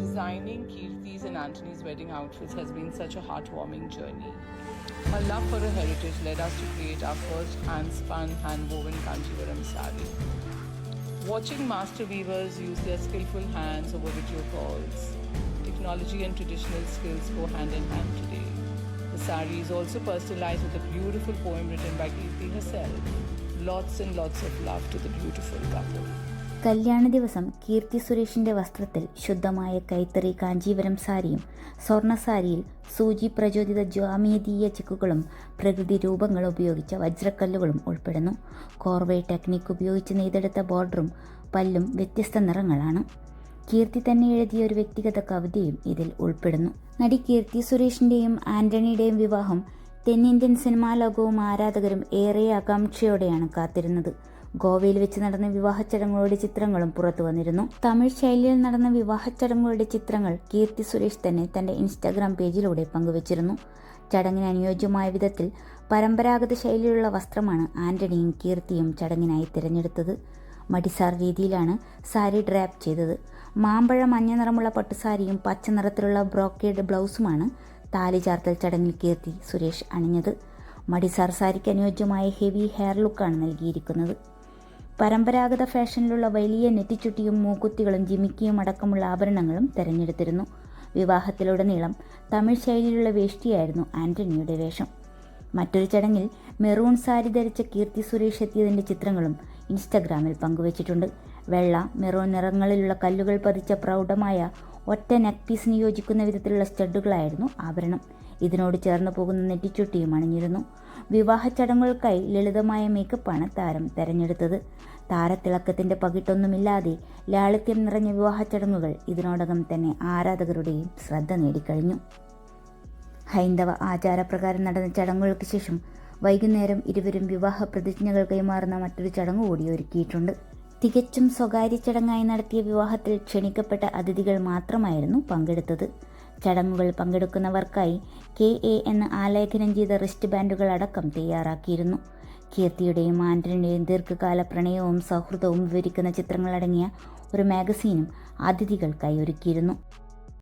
Designing Kirti's and Antony's wedding outfits has been such a heartwarming journey. Our love for a heritage led us to create our first hand-spun, hand-woven Kanchivaram sari. Watching master weavers use their skillful hands over video calls, technology and traditional skills go hand in hand today. The sari is also personalized with a beautiful poem written by Kirti herself. Lots and lots of love to the beautiful couple. കല്യാണ ദിവസം കീർത്തി സുരേഷിന്റെ വസ്ത്രത്തിൽ ശുദ്ധമായ കൈത്തറി കാഞ്ചീവരം സാരിയും സ്വർണ സാരിയിൽ സൂചി പ്രചോദിത ജ്വാമീതീയ ചിക്കുകളും പ്രകൃതി രൂപങ്ങൾ ഉപയോഗിച്ച വജ്രക്കല്ലുകളും ഉൾപ്പെടുന്നു. കോർവേ ടെക്നിക് ഉപയോഗിച്ച് നെയ്തെടുത്ത ബോർഡറും പല്ലും വ്യത്യസ്ത നിറങ്ങളാണ്. കീർത്തി തന്നെ എഴുതിയ ഒരു വ്യക്തിഗത കവിതയും ഇതിൽ ഉൾപ്പെടുന്നു. നടി കീർത്തി സുരേഷിന്റെയും ആന്റണിയുടെയും വിവാഹം തെന്നിന്ത്യൻ സിനിമാ ലോകവും ആരാധകരും ഏറെ ആകാംക്ഷയോടെയാണ് കാത്തിരുന്നത്. ഗോവയിൽ വെച്ച് നടന്ന വിവാഹ ചടങ്ങുകളുടെ ചിത്രങ്ങളും പുറത്തു വന്നിരുന്നു. തമിഴ് ശൈലിയിൽ നടന്ന വിവാഹ ചടങ്ങുകളുടെ ചിത്രങ്ങൾ കീർത്തി സുരേഷ് തന്നെ തന്റെ ഇൻസ്റ്റാഗ്രാം പേജിലൂടെ പങ്കുവച്ചിരുന്നു. ചടങ്ങിന് അനുയോജ്യമായ വിധത്തിൽ പരമ്പരാഗത ശൈലിയിലുള്ള വസ്ത്രമാണ് ആന്റണിയും കീർത്തിയും ചടങ്ങിനായി തിരഞ്ഞെടുത്തത്. മടിസാർ രീതിയിലാണ് സാരി ഡ്രാപ്പ് ചെയ്തത്. മാമ്പഴ മഞ്ഞ നിറമുള്ള പട്ടുസാരിയും പച്ച നിറത്തിലുള്ള ബ്രോക്കേഡ് ബ്ലൗസുമാണ് താലി ചാർത്തൽ ചടങ്ങിൽ കീർത്തി സുരേഷ് അണിഞ്ഞത്. മടിസാർ സാരിക്ക് അനുയോജ്യമായ ഹെവി ഹെയർ ലുക്കാണ് നൽകിയിരിക്കുന്നത്. പരമ്പരാഗത ഫാഷനിലുള്ള വലിയ നെറ്റിച്ചുട്ടിയും മൂക്കുത്തികളും ജിമിക്കിയും അടക്കമുള്ള ആഭരണങ്ങളും തിരഞ്ഞെടുത്തിരുന്നു. വിവാഹത്തിലുടനീളം തമിഴ് ശൈലിയിലുള്ള വേഷ്ടിയായിരുന്നു ആന്റണിയുടെ വേഷം. മറ്റൊരു ചടങ്ങിൽ മെറൂൺ സാരി ധരിച്ച കീർത്തി സുരേഷ് എത്തിയതിന്റെ ചിത്രങ്ങളും ഇൻസ്റ്റഗ്രാമിൽ പങ്കുവച്ചിട്ടുണ്ട്. വെള്ള മെറൂൺ നിറങ്ങളിലുള്ള കല്ലുകൾ പതിച്ച പ്രൗഢമായ ഒറ്റ നെക്ക് പീസിന് യോജിക്കുന്ന വിധത്തിലുള്ള സ്റ്റഡുകളായിരുന്നു ആഭരണം. ഇതിനോട് ചേർന്ന് പോകുന്ന നെറ്റിച്ചുട്ടിയും അണിഞ്ഞിരുന്നു. വിവാഹ ചടങ്ങുകൾക്കായി ലളിതമായ മേക്കപ്പാണ് താരം തെരഞ്ഞെടുത്തത്. താരത്തിളക്കത്തിന്റെ പകിട്ടൊന്നുമില്ലാതെ ലാളിത്യം നിറഞ്ഞ വിവാഹ ചടങ്ങുകൾ ഇതിനോടകം തന്നെ ആരാധകരുടെയും ശ്രദ്ധ നേടിക്കഴിഞ്ഞു. ഹൈന്ദവ ആചാരപ്രകാരം നടന്ന ചടങ്ങുകൾക്ക് ശേഷം വൈകുന്നേരം ഇരുവരും വിവാഹ പ്രതിജ്ഞകൾ കൈമാറുന്ന മറ്റൊരു ചടങ്ങ് കൂടി ഒരുക്കിയിട്ടുണ്ട്. തികച്ചും സ്വകാര്യ ചടങ്ങായി നടത്തിയ വിവാഹത്തിൽ ക്ഷണിക്കപ്പെട്ട അതിഥികൾ മാത്രമായിരുന്നു പങ്കെടുത്തത്. ചടങ്ങുകൾ പങ്കെടുക്കുന്നവർക്കായി കെ എ എന്ന് ആലേഖനം ചെയ്ത റിസ്റ്റ് ബാൻഡുകൾ അടക്കം തയ്യാറാക്കിയിരുന്നു. കീർത്തിയുടെയും ആന്റണിയുടെയും ദീർഘകാല പ്രണയവും സൗഹൃദവും വിവരിക്കുന്ന ചിത്രങ്ങളടങ്ങിയ ഒരു മാഗസീനും അതിഥികൾക്കായി ഒരുക്കിയിരുന്നു.